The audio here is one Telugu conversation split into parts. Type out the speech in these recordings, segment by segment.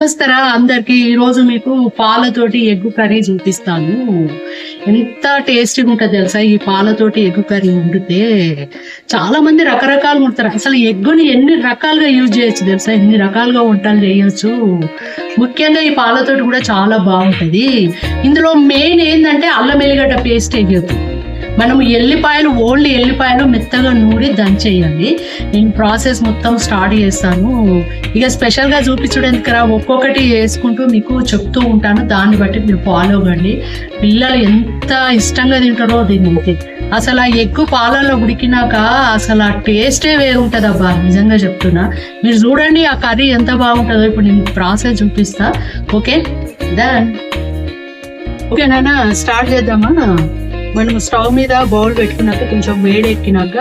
నమస్తరా అందరికి ఈ రోజు మీకు పాలతోటి ఎగ్గు కర్రీ చూపిస్తాను. ఎంత టేస్టీగా ఉంటుంది తెలుసా? ఈ పాలతోటి ఎగ్గు కర్రీ వండితే చాలా మంది రకరకాలు వండుతారు. అసలు ఎగ్గుని ఎన్ని రకాలుగా యూజ్ చేయొచ్చు తెలుసా? ఎన్ని రకాలుగా వంటలు చేయొచ్చు? ముఖ్యంగా ఈ పాలతోటి కూడా చాలా బాగుంటది. ఇందులో మెయిన్ ఏంటంటే అల్లం ఎల్లిగడ్డ పేస్ట్ వేయద్దు మనం ఎల్లిపాయలు ఓన్లీ ఎల్లిపాయలు మెత్తగా నూరి దంచేయాలి నేను ప్రాసెస్ మొత్తం స్టార్ట్ చేస్తాను. ఇక స్పెషల్గా చూపించడానికి రా ఒక్కొక్కటి వేసుకుంటూ మీకు చెప్తూ ఉంటాను. దాన్ని బట్టి మీరు ఫాలో అవ్వండి పిల్లలు ఎంత ఇష్టంగా తింటారో దీనికి అసలు ఆ ఎగ్గు పాలల్లో ఉడికినాక అసలు ఆ టేస్టే వేరు ఉంటుంది అబ్బా నిజంగా చెప్తున్నా. మీరు చూడండి ఆ కర్రీ ఎంత బాగుంటుందో. ఇప్పుడు నేను ప్రాసెస్ చూపిస్తా. ఓకే? దన్ ఓకే నాన్న స్టార్ట్ చేద్దామా? మనం స్టవ్ మీద బౌల్ పెట్టుకున్నాక కొంచెం వేడెక్కినాక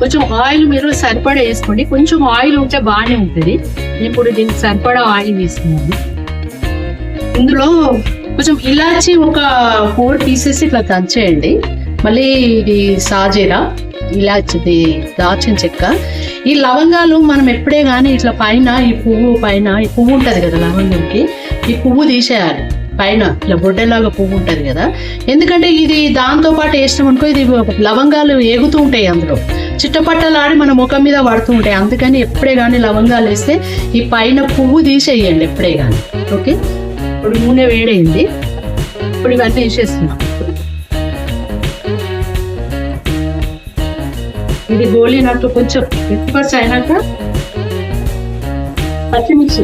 కొంచెం ఆయిల్ మీరు సరిపడా వేసుకోండి. కొంచెం ఆయిల్ ఉంటే బాగానే ఉంటుంది. ఇప్పుడు దీనికి సరిపడా ఆయిల్ వేసుకున్నాను ఇందులో కొంచెం ఇలాచి ఒక ఫోర్ పీసెస్ ఇట్లా దంచేయండి మళ్ళీ ఇది సాజీరా ఇలాచిది దాచిన చెక్క. ఈ లవంగాలు మనం ఎప్పుడే కానీ ఇట్లా పైన ఈ పువ్వు పైన ఈ పువ్వు ఉంటుంది కదా లవంగంకి ఈ పువ్వు తీసేయాలి. పైన ఇలా బొడ్డెలాగా పువ్వు ఉంటుంది కదా. ఎందుకంటే ఇది దాంతో పాటు వేసినాం అనుకో ఇది లవంగాలు ఎగుతూ ఉంటాయి అందులో. చిట్టపట్టలాడి మన ముఖం మీద పడుతూ ఉంటాయి. అందుకని ఎప్పుడే కానీ లవంగాలు వేస్తే ఈ పైన పువ్వు తీసేయండి ఎప్పుడే కానీ ఓకే? ఇప్పుడు నూనె వేడైంది. ఇప్పుడు ఇవన్నీ వేసేస్తున్నాం. ఇది గోలినట్టు కొంచెం ఎక్కువ అయినాక పచ్చిమిర్చి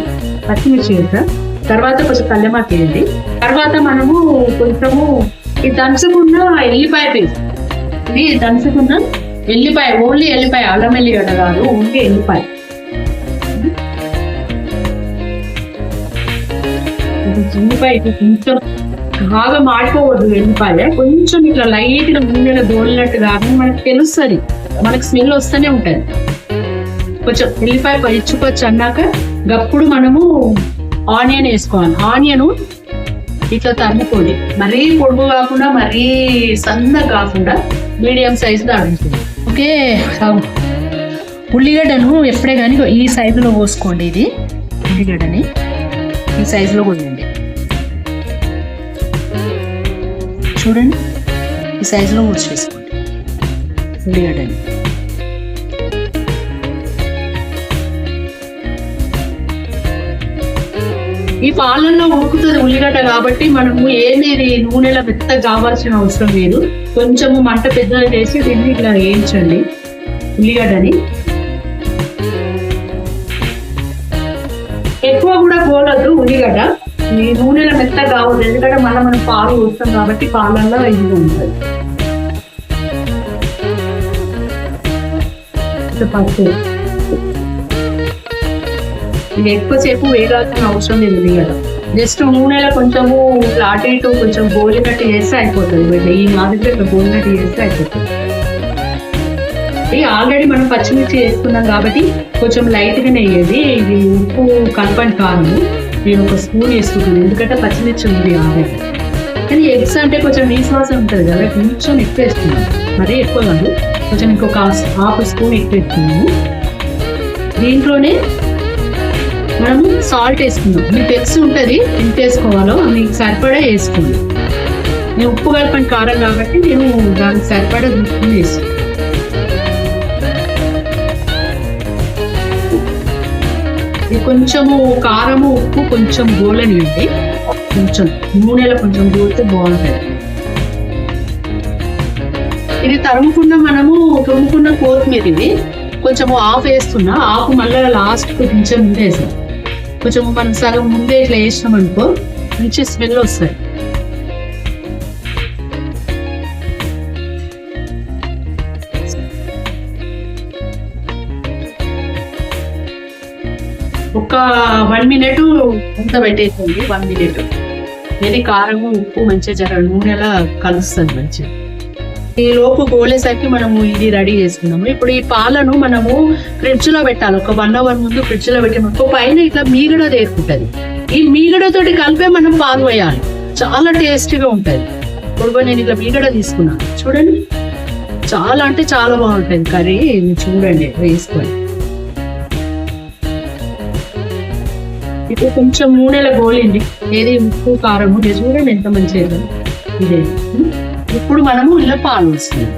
పచ్చిమిర్చి కదా తర్వాత కొంచెం కల్లెమాకు వేయండి. తర్వాత మనము కొంచెము ఈ దంచుకున్న ఎల్లిపాయ పేస్ట్ ఇది దంచుకున్న ఎల్లిపాయ ఓన్లీ ఎల్లిపాయ అల్లం ఎల్లిగడ్డ కాదు ఓన్లీ ఎల్లిపాయ. ఇది ఎల్లిపాయ కొంచెం బాగా మాడిపోవద్దు ఎల్లిపాయ. కొంచెం ఇట్లా లైట్గా నూనెలో గోలినట్టు కాదు మనకు తెలుస్తుంది. మనకు స్మెల్ వస్తూనే ఉంటుంది. కొంచెం ఎల్లిపాయ పచ్చికొచ్చి అన్నాక గప్పుడు మనము ఆనియన్ వేసుకోవాలి. ఆనియన్ ఇట్లా తరుముకోండి. మరీ పొడుగు కాకుండా మరీ సన్న కాకుండా మీడియం సైజులో అడుగుతుంది. ఓకే? ఉల్లిగడ్డను ఎప్పుడే కానీ ఈ సైజులో పోసుకోండి ఇది. ఉల్లిగడ్డని ఈ సైజులో కొనండి చూడండి. ఈ సైజులో కూర్చేసుకోండి ఉల్లిగడ్డని. ఈ పాలల్లో ఉడుకుతుంది ఉల్లిగడ్డ కాబట్టి మనము ఏమీ నూనెలో మెత్తగా కావాల్సిన అవసరం లేదు. కొంచెము మంట పెద్దగా చేసి దీన్ని ఇట్లా వేయించండి ఉల్లిగడ్డని. ఎక్కువ కూడా పోలద్దు ఉల్లిగడ్డ. ఈ నూనెలో మెత్తగా కావద్దు ఎందుకంటే మళ్ళీ మనం పాలు పోస్తాం కాబట్టి పాలల్లో ఇది ఉంటుంది. ఇట్లా పసుపు ఎక్కువసేపు వేగాల్సిన అవసరం లేదు ఉల్లిగడ్డ జస్ట్ నూనెలో కొంచెము ఇట్లా అటు ఇటు కొంచెం గోలినట్టు చేస్తే అయిపోతుంది. బిడ్డ ఈ మాదిరిగా ఇట్లా గోలినట్టు చేస్తే అయిపోతుంది. ఇది ఆల్రెడీ మనం పచ్చిమిర్చి వేసుకున్నాం కాబట్టి కొంచెం లైట్గానే వేయండి ఇది ఉప్పు కలపండి కాదు నేను ఒక స్పూన్ వేసుకుంటాను. ఎందుకంటే పచ్చిమిర్చి ఉంది ఆల్రెడీ. కానీ ఎగ్స్ అంటే కొంచెం నీశ్వాసం ఉంటుంది కదా కొంచెం ఎక్కువ వేస్తున్నాను మరీ ఎక్కువ కాదు. కొంచెం ఇంకొక హాఫ్ స్పూన్ ఎక్కువ వేస్తున్నాము దీంట్లోనే మనం సాల్ట్ వేసుకుందాం. మీకు తెలిసి ఉంటుంది ఎంత వేసుకోవాలో మీకు సరిపడా వేసుకోండి. నేను ఉప్పు కలపని కారం కాబట్టి నేను దానికి సరిపడా చూసుకుని వేసుకున్నాను ఇది కొంచెము కారము ఉప్పు కొంచెం గోలనివ్వండి కొంచెం నూనెలో కొంచెం గోలితే బాగుంటుంది. ఇది తరుముకున్న మనము తురుముకున్న కొత్తిమీర ఇది. కొంచెము ఆఫ్ వేస్తున్నా. ఆకు మళ్ళీ లాస్ట్ కొంచెం ముందే వేసాం కొంచెం మనం సగం ముందే ఇట్లా వేసినాం అనుకో మంచి స్మెల్ వస్తుంది. ఒక వన్ మినిట్ ఉంత పెట్టేసింది వన్ మినిట్. ఇది కారము ఉప్పు మంచిగా జర నూనెలా కలుస్తుంది మంచిగా. ఈ లోపు గోలేసరికి మనము ఇది రెడీ చేసుకున్నాము ఇప్పుడు ఈ పాలను మనము ఫ్రిడ్జ్లో పెట్టాలి. ఒక వన్ అవర్ ముందు ఫ్రిడ్జ్లో పెట్టిన పైన ఇట్లా మీగడ తేరుకుంటది. ఈ మీగడతోటి కలిపే మనం పాలు వేయాలి. చాలా టేస్టీగా ఉంటుంది. ఇప్పుడు నేను ఇట్లా మీగడ తీసుకున్నాను చూడండి. చాలా అంటే చాలా బాగుంటుంది. కర్రీ చూడండి. వేసుకొని ఇప్పుడు కొంచెం నూనెల గోలింది. ఏది ఉప్పు కారం చూడండి ఎంత మంచిగా ఇదే. ఇప్పుడు మనము ఇలా పాలు వస్తుంది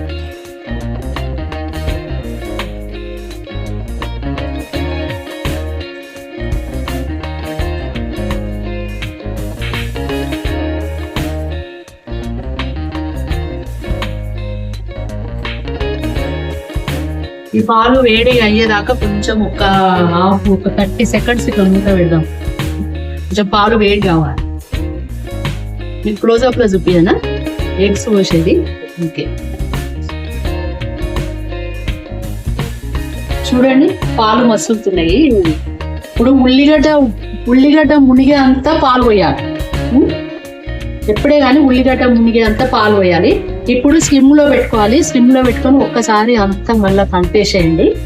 ఈ పాలు వేడి అయ్యేదాకా కొంచెం ఒక హాఫ్ ఒక థర్టీ సెకండ్స్ ఇట్లా మూత పెడదాం. కొంచెం పాలు వేడి కావాలి. మీకు క్లోజ్అప్లో చూపించనా ఎగ్స్ పోసేది. ఓకే. చూడండి పాలు మసులుతున్నాయి. ఇప్పుడు ఉల్లిగడ్డ ఉల్లిగడ్డ మునిగే అంతా పాలు పోయాలి. ఎప్పుడే కానీ ఉల్లిగడ్డ మునిగే అంతా పాలు పోయాలి. ఇప్పుడు స్లిమ్లో పెట్టుకోవాలి. స్లిమ్లో పెట్టుకొని ఒక్కసారి అంతా మళ్ళీ కలిపేసేయండి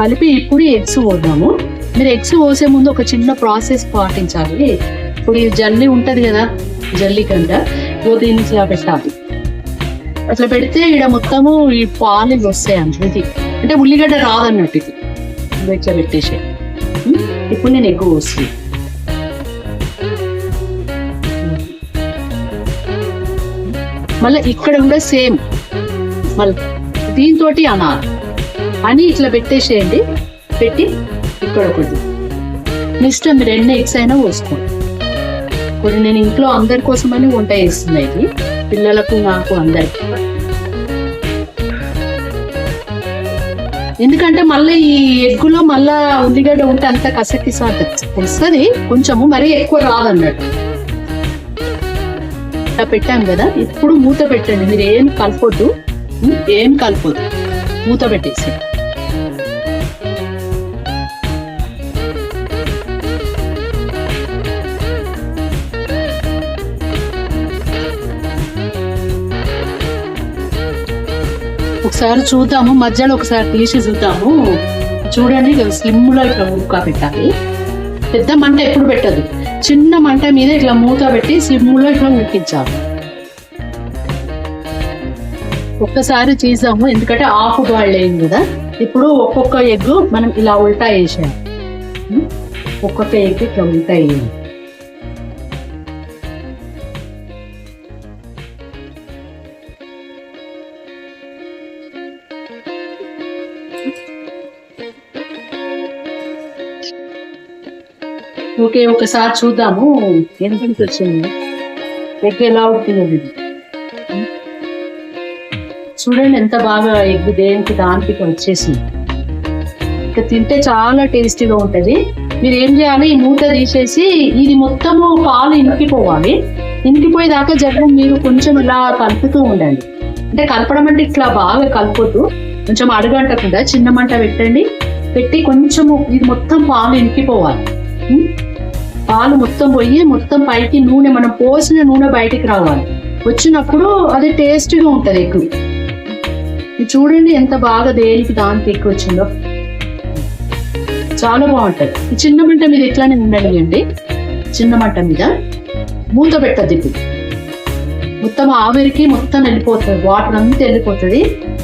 కలిపి ఇప్పుడు ఎగ్స్ పోద్దాము. మీరు ఎగ్స్ పోసే ముందు ఒక చిన్న ప్రాసెస్ పాటించాలి. ఇప్పుడు ఈ జల్లి ఉంటుంది కదా జల్లి కంట ఓ దీన్ని పెట్టాలి. అట్లా పెడితే ఇక్కడ మొత్తము ఈ పాలు ఇవి వస్తాయి అంట అంటే ఉల్లిగడ్డ రాదన్నట్టు ఇది. ఇట్లా పెట్టేసే. ఇప్పుడు నేను ఎక్కువ వస్తుంది మళ్ళీ ఇక్కడ కూడా సేమ్. మళ్ళీ దీంతో అనాలి. అని ఇట్లా పెట్టేసేయండి. పెట్టి ఇక్కడ ఒకటి నెక్స్ట్ మీరు ఎన్ని ఎగ్స్ అయినా పోసుకోండి కొన్ని నేను ఇంట్లో అందరి కోసమని వంట చేస్తున్నాయి ఇది. పిల్లలకు మాకు అందరికి. ఎందుకంటే మళ్ళీ ఈ ఎగ్గులో మళ్ళా ఉల్లిగడ్డ ఉంటే అంత కసకిసా వస్తుంది. కొంచెము మరీ ఎక్కువ రాదన్నట్టు. ఇట్లా పెట్టాం కదా ఇప్పుడు మూత పెట్టండి. మీరు ఏం కలపొద్దు. ఏం కలపొద్దు. మూత పెట్టేసి ఒకసారి చూద్దాము మధ్యలో ఒకసారి తీసి చూద్దాము. చూడండి స్లిమ్లో ఇట్లా ముక్క పెట్టాలి. పెద్ద మంట ఎప్పుడు పెట్టదు. చిన్న మంట మీద ఇట్లా మూత పెట్టి స్లిమ్లో ఇట్లా ఉడికించాలి. ఒక్కసారి చేసాము ఎందుకంటే ఆకు బాయిల్ అయింది కదా. ఇప్పుడు ఒక్కొక్క ఎగ్ మనం ఇలా ఉల్టా వేసాము ఒక్కొక్క ఎగ్ ఇట్లా ఉల్టా వేయండి ఓకే ఒకసారి చూద్దాము. ఎంత వచ్చింది. ఎగ్ ఎలా ఇది. చూడండి ఎంత బాగా ఎగ్ దేనికి దానికి వచ్చేసింది. ఇక తింటే చాలా టేస్టీగా ఉంటది. మీరు ఏం చేయాలి? ఈ మూత తీసేసి ఇది మొత్తము పాలు ఇంకిపోవాలి. ఇంకిపోయేదాకా జగన్ మీరు కొంచెం ఇలా కలుపుతూ ఉండండి. అంటే కలపడం అంటే ఇట్లా బాగా కలపొద్దు. కొంచెం అడుగంటకుండా చిన్న మంట పెట్టండి. పెట్టి కొంచెము ఇది మొత్తం పాలు ఇంకిపోవాలి? పాలు మొత్తం పోయి మొత్తం పైకి నూనె మనం పోసిన నూనె బయటికి రావాలి. వచ్చినప్పుడు అది టేస్ట్గా ఉంటుంది ఎక్కువ. ఇది చూడండి ఎంత బాగా దేనికి దానికి ఎక్కువ వచ్చిందో. చాలా బాగుంటది. చిన్న మంట మీద ఎట్లానే ఉండనియండి చిన్న మంట మీద మూత పెట్టద్దు ఇప్పుడు. మొత్తం ఆవిరికి మొత్తం వెళ్ళిపోతుంది. వాటర్ అంతా వెళ్ళిపోతుంది.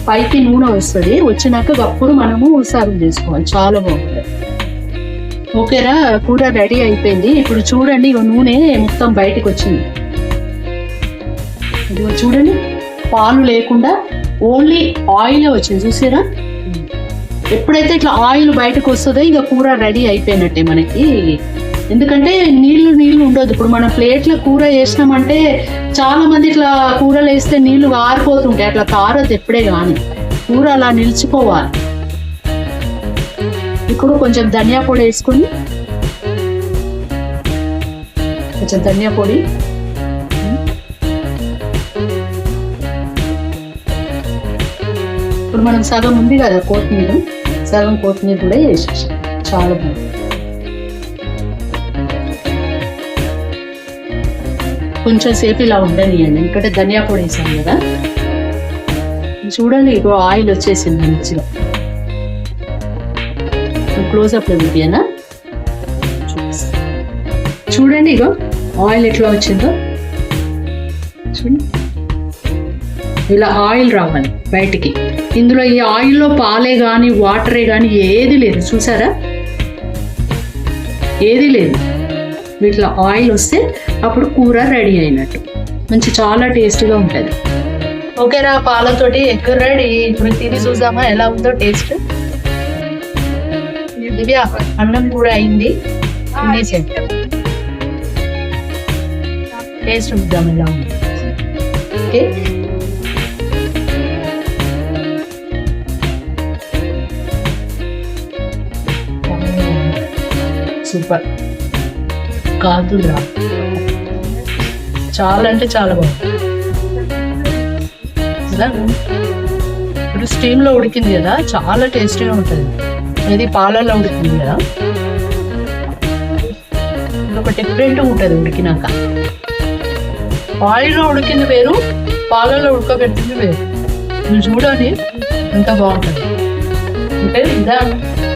పైకి నూనె వస్తుంది. వచ్చినాక గప్పుడు మనము సర్వ్ చేసుకోవాలి. చాలా బాగుంటుంది. ఓకేరా కూర రెడీ అయిపోయింది. ఇప్పుడు చూడండి నూనె మొత్తం బయటకు వచ్చింది. ఇదిగో చూడండి పాలు లేకుండా ఓన్లీ ఆయిలే వచ్చింది. చూసారా? ఎప్పుడైతే ఇట్లా ఆయిల్ బయటకు వస్తుందో ఇక కూర రెడీ అయిపోయినట్టే మనకి. ఎందుకంటే నీళ్ళు నీళ్ళు ఉండదు. ఇప్పుడు మనం ప్లేట్లో కూర వేసినామంటే చాలా మంది ఇట్లా కూరలు వేస్తే నీళ్ళు కారిపోతుంటాయి అట్లా కారదు ఎప్పుడే కానీ. కూర అలా నిలిచిపోవాలి. ఇప్పుడు కొంచెం ధనియా పొడి వేసుకొని కొంచెం ధనియా పొడి. ఇప్పుడు మనం సగం ఉంది కదా కొత్తిమీర సగం కొత్తిమీర కూడా వేసేసాం. చాలా బాగుంది. కొంచెం సేపు ఇలా ఉండనియండి. ఎందుకంటే ధనియా పొడి వేసాం కదా. చూడండి ఇప్పుడు ఆయిల్ వచ్చేసింది మంచిగా. క్లోజ్అప్లో చూడండి ఇగో ఆయిల్ ఎట్లా వచ్చిందో. చూడండి ఇలా ఆయిల్ రావాలి బయటికి. ఇందులో ఈ ఆయిల్లో పాలే కానీ వాటరే కానీ ఏది లేదు. చూసారా? ఏది లేదు. ఇట్లా ఆయిల్ వస్తే అప్పుడు కూర రెడీ అయినట్టు. మంచి చాలా టేస్టీగా ఉంటుంది. ఓకేరా పాలతోటి ఎగ్ రెడీ. ఇప్పుడు తిని చూద్దామా? ఎలా ఉందో టేస్ట్? దివ్య అన్నం కూడా అయింది. తినేసే. టేస్ట్ చూద్దాం ఎలా ఉంది. ఓకే. సూపర్. కాదురా చాలా అంటే చాలా బాగుంది? ఇప్పుడు స్టీమ్లో ఉడికింది కదా చాలా టేస్టీగా ఉంటుంది. ఇది పాలల్లో ఉడికింది కదా. ఒక డిఫరెంట్ ఉంటుంది ఉడికినాక. ఆయిల్లో ఉడికింది వేరు పాలలో ఉడకబెట్టింది వేరు. నువ్వు చూడాలి ఎంత బాగుంటుంది. అంటే ఇదా